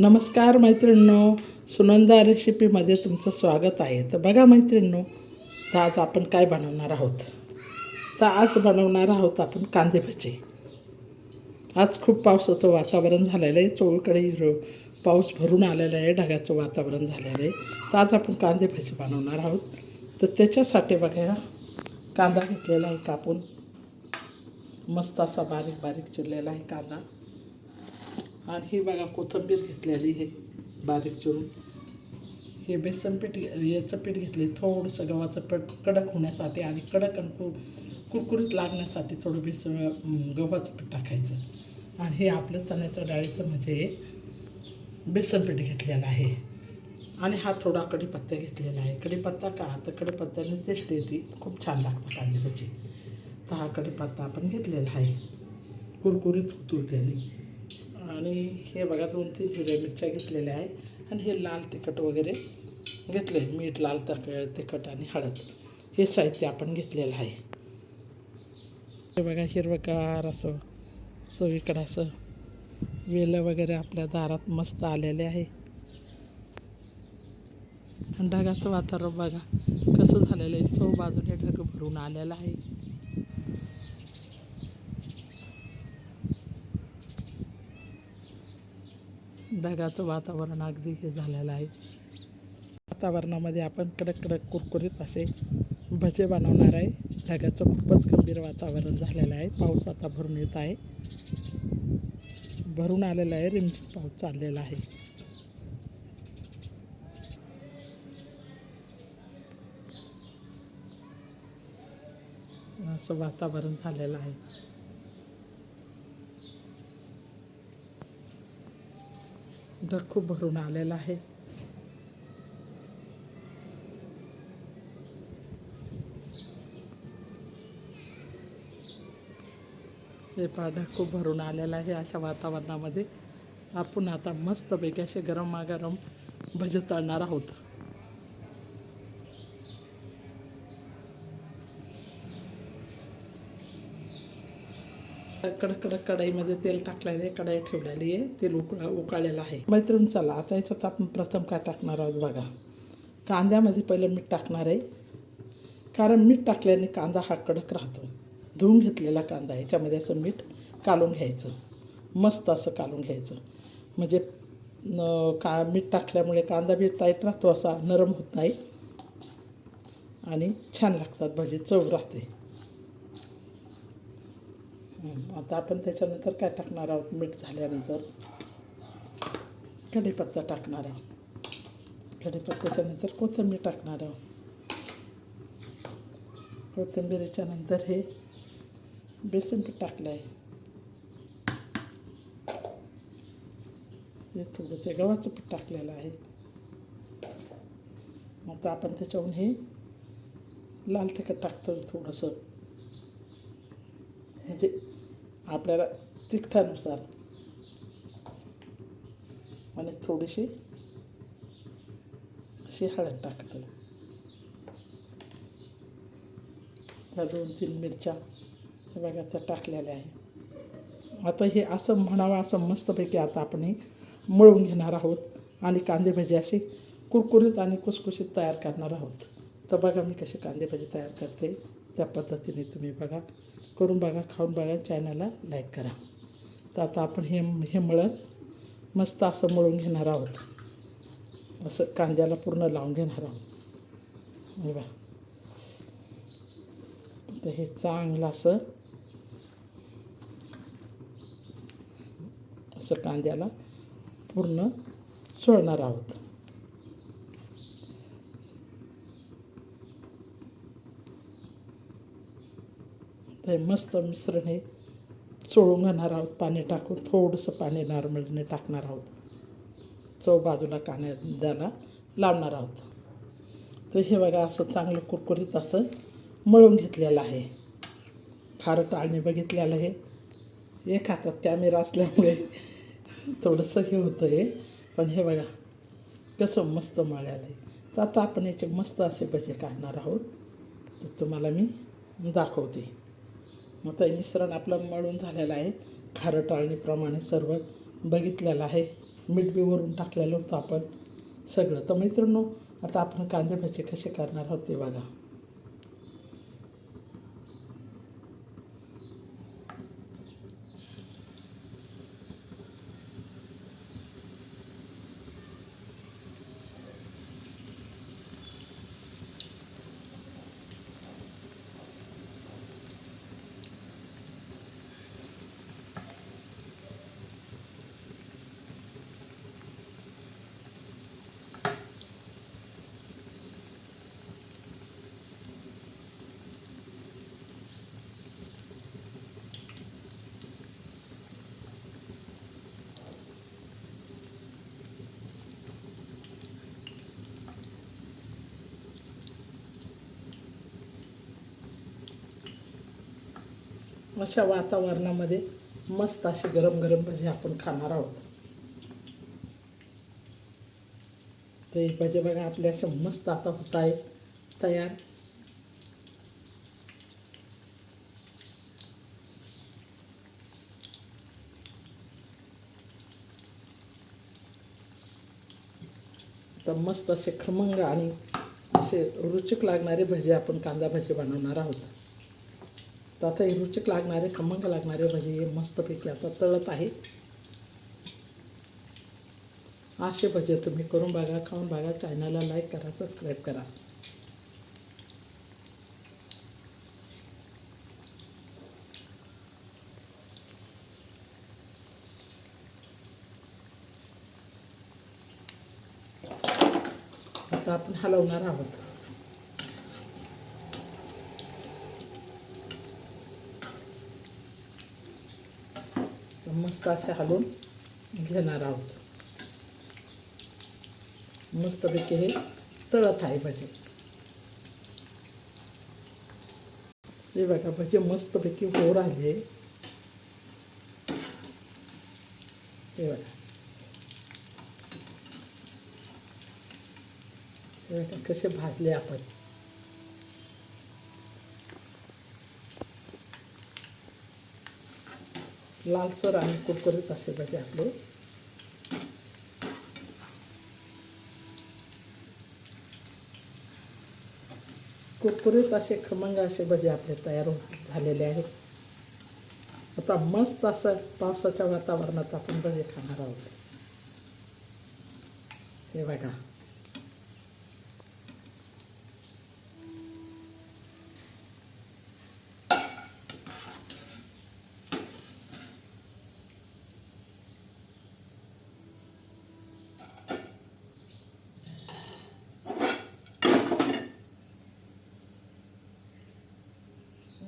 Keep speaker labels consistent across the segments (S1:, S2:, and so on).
S1: नमस्कार मैत्रिणींनो सुनंदा रेसिपीमध्ये तुमचं स्वागत आहे. तर बघा मैत्रिणींनो तर आज आपण काय बनवणार आहोत? तर आज बनवणार आहोत आपण कांदे भजे. आज खूप पावसाचं वातावरण झालेलं आहे. चोळकडे हिरो पाऊस भरून आलेला आहे ढगाचं वातावरण झालेलं आहे. तर आज आपण कांदे भजी बनवणार आहोत. तर त्याच्यासाठी बघा कांदा घेतलेला आहे कापून. मस्त असा बारीक बारीक चिरलेला आहे कांदा. आणि ही बघा कोथिंबीर घेतलेली हे बारीक चिरून. हे बेसन पीठ याचं पीठ घेतले थोडंसं गव्हाचं पीठ कडक होण्यासाठी आणि कडक आणि कु कुरकुरीत लागण्यासाठी थोडं बेसन गव्हाचं पीठ टाकायचं. आणि हे आपलं चण्याचं डाळीचं म्हणजे बेसन पीठ घेतलेलं आहे. आणि हा थोडा कढीपत्ता घेतलेला आहे. कढीपत्ता का? तर कढीपत्त्याने टेस्ट येते. खूप छान लागतं कांदे भजी तर हा कढीपत्ता आपण घेतलेला आहे. कुरकुरीत होतो त्याने. आणि हे बघा दोन तीन हिरव्या मिरच्या घेतलेल्या आहे आणि हे लाल तिखट वगैरे घेतले मीठ लाल तक तिखट आणि हळद. हे साहित्य आपण घेतलेलं आहे. हे बघा हिरवगार असं चवीकडं असं वेलं वगैरे आपल्या दारात मस्त आलेले आहे. ढगाचं वातावरण बघा कसं झालेलं आहे. चौ बाजूने ढग भरून आलेलं आहे. ढगाचं वातावरण अगदी हे झालेलं आहे. वातावरणामध्ये आपण कडक कडक कुरकुरीत असे भजे बनवणार आहे. ढगाचं खूपच गंभीर वातावरण झालेलं आहे. पाऊस आता भरून येत आहे. भरून आलेला आहे. रिमझिम पाऊस चाललेला आहे. असं वातावरण झालेलं आहे. ढग खूप भरून आलेला आहे. हे पाडा खूप भरून आलेला आहे अशा वातावरणामध्ये. आपण आता मस्तपैकी असे गरमागरम भजे तळणार आहोत. कडक कडक कढाईमध्ये तेल टाकलेलं आहे कढाई ठेवलेली आहे. तेल उकळ उकाळलेलं आहे. मैत्रीण चला. आता याच्यात आपण प्रथम काय टाकणार आहोत बघा. कांद्यामध्ये पहिलं मीठ टाकणार आहे. कारण मीठ टाकल्याने कांदा हा कडक राहतो. धुवून घेतलेला कांदा याच्यामध्ये असं मीठ कालून घ्यायचं. मस्त असं कालून घ्यायचं. म्हणजे न- का मीठ टाकल्यामुळे कांदा बी ताईट राहतो असा नरम होत नाही. आणि छान लागतात भजी. चव राहते. आता आपण त्याच्यानंतर काय टाकणार आहोत? मीठ झाल्यानंतर कढीपत्ता टाकणार आहोत. कढीपत्त्याच्या नंतर कोथिंबीर टाकणार आहोत. कोथिंबीरीच्या नंतर हे बेसन पीठ टाकलं आहे हे थोडं ते गव्हाचं पीठ टाकलेलं आहे. आता आपण त्याच्याहून हे लाल तिखट टाकतो थोडंसं. म्हणजे आपल्याला तिखटानुसार. आणि थोडीशी अशी हळद टाकतो. त्या दोन तीन मिरच्या हे बघा त्या टाकलेल्या आहे आता हे असं म्हणावं असं मस्तपैकी आता आपण हे मळून घेणार आहोत आणि कांदे भजी अशी कुरकुरीत आणि कुसकुशीत तयार करणार आहोत. तर बघा मी कसे कांदे भजी तयार करते. त्या पद्धतीने तुम्ही बघा. करून बघा खाऊन बघा चॅनलला लाईक करा. तर आता आपण हे हे मळण मस्त असं मळून घेणार आहोत. असं कांद्याला पूर्ण लावून घेणार आहोत. बघा. तर हे चांगलं असं असं कांद्याला पूर्ण चोळणार आहोत. ते मस्त मिश्रण हे चोळून घेणार आहोत पाणी टाकून. थोडंसं पाणी नॉर्मलने टाकणार आहोत. चव बाजूला कांद्याला लावणार आहोत. तर हे बघा असं चांगलं कुरकुरीत असं मळून घेतलेलं आहे. खारं टाळणे बघितलेलं आहे. एक हातात कॅमेरा असल्यामुळे थोडंसं हे होतं हे पण हे बघा कसं मस्त मळलेलं आहे. तर आता आपण याचे मस्त असे भजे काढणार आहोत. तर तुम्हाला मी दाखवते. मग ते मिश्रण आपलं मळून झालेलं आहे. खारं टाळणीप्रमाणे सर्व बघितलेलं आहे. मीठ बी वरून टाकलेलं होतं आपण सगळं. तर मित्रांनो आता आपण कांदे भजी कसे करणार आहोत ते बघा. अशा वातावरणामध्ये मस्त असे गरम गरम भजी आपण खाणार आहोत. ते भजे बघा आपल्या अशा मस्त आता होत आहे तयार. तर मस्त असे खमंग आणि असे रुचक लागणारे भजे आपण कांदा भजी बनवणार आहोत. तर आता हे रुचक लागणारे खमंग लागणारे भजे हे मस्तपैकी आता तळत आहे. असे भजे तुम्ही करून बघा खाऊन बघा चॅनलला लाईक करा सबस्क्राईब करा. आता आपण हलवणार आहोत. मस्त अशा हलवून घेणार आहोत. मस्तपैकी हे तळत आहे भजे. हे बघा भजे मस्तपैकी होऊ आले हे बघा. हे बघा कसे भाजले आपण. लालसर आणि कुरकुरीत असे पाहिजे आपले. कुरकुरीत असे खमंग असे भजे आपले तयार झालेले आहेत. आता मस्त असं पावसाच्या वातावरणात आपण भजे खाणार आहोत. हे बघा.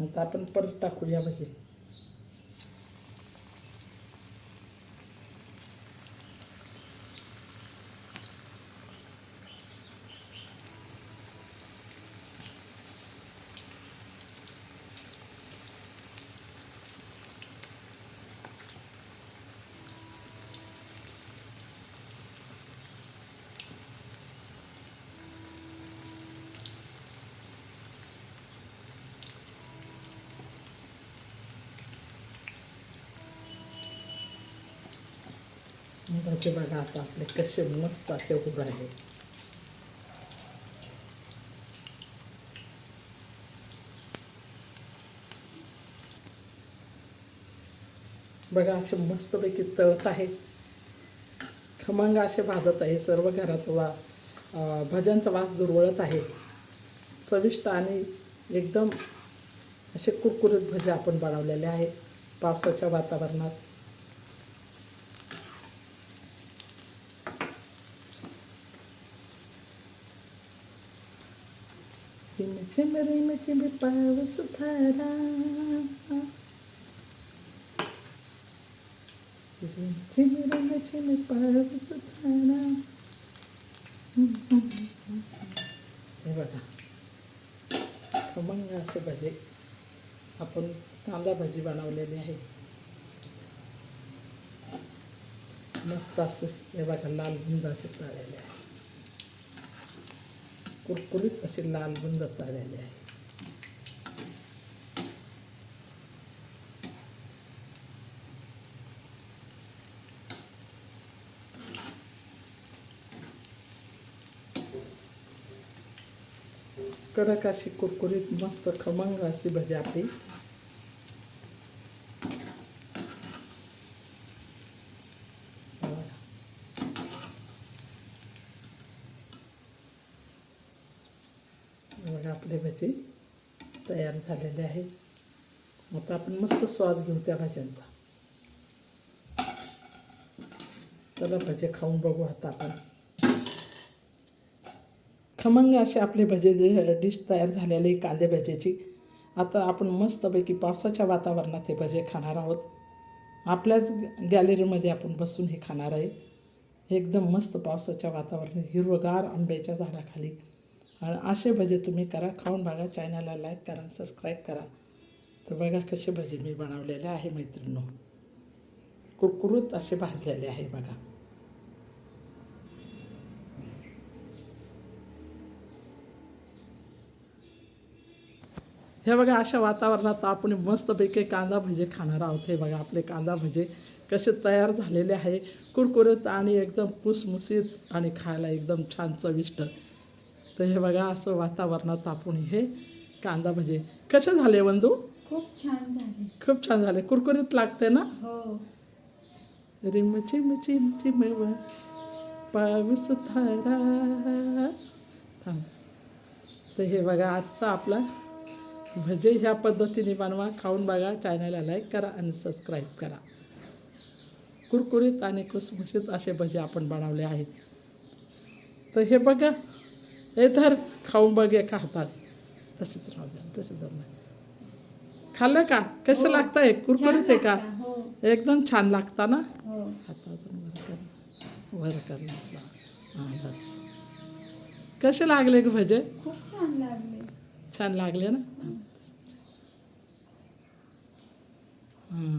S1: आता आपण परत टाकूया भजे. मुगाचे बघा आता आपले कसे मस्त असे होत आहे बघा असे मस्तपैकी तळत आहे. खमंग असे भाजत आहे. सर्व घरात वा वास दुर्वळत आहे. चविष्ट आणि एकदम असे कुरकुरीत भजे आपण बनवलेले आहे पावसाच्या वातावरणात. चिम चिम रिम चिम पाऊस थारा चिम चिम रिम चिम पाऊस थारा हे बघा. खमंग असे भजे. आपण कांदा भाजी बनवलेली आहे. मस्त असं हे बघा लाल बुंद असे तळलेले आहे. कुरकुरीत असे लाल पण झालेले आहे. कडक अशी कुरकुरीत मस्त खमंग अशी भजापी झालेले आहे. आता आपण मस्त स्वाद घेऊ त्या भाज्यांचा. चला भजे खाऊन बघू आता आपण. खमंग असे आपले भजे डिश तयार झालेले कांदे भजेची आता आपण मस्तपैकी पावसाच्या वातावरणात हे भजे खाणार आहोत. आपल्याच गॅलरीमध्ये आपण बसून हे खाणार आहे. एकदम मस्त पावसाच्या वातावरणात हिरवगार आंब्याच्या झाडाखाली. असे भजे तुम्ही करा. खाऊन बघा. चॅनलला लाईक करा सबस्क्राईब करा. तर बघा कसे भजे मी बनवलेले आहे मैत्रिणींनो. कुरकुरीत असे भाजलेले आहे बघा. हे बघा अशा वातावरणात आपण मस्तपैकी कांदा भजे खाणार आहोत. हे बघा आपले कांदा भजे कसे तयार झालेले आहे. कुरकुरीत आणि एकदम कुसमुसीत आणि खायला एकदम छान चविष्ट तर हे बघा असं वातावरणात आपण हे कांदा भजे कसे झाले बंधू?
S2: खूप छान झाले.
S1: खूप छान झाले. कुरकुरीत लागते ना?
S2: हो.
S1: रिम चिम चिम चिम पाऊस थारा थांब. तर हे बघा आजचा आपला भजे ह्या पद्धतीने बनवा. खाऊन बघा चॅनलला लाईक करा आणि सबस्क्राईब करा. कुरकुरीत आणि कुसमुशीत असे भजे आपण बनवले आहेत. तर हे बघा हे धर खाऊन बघ एका हातात तसेच राहू द्या तसे धर नाही खाल्लं का कसं. लागतं हे कुरकुरीत आहे का एकदम छान लागता ना
S2: हो
S1: हात अजून वर कर वर करण्याचा हाँ बस कसे लागले ग भजे
S2: खूप छान लागले
S1: छान लागले ना हाँ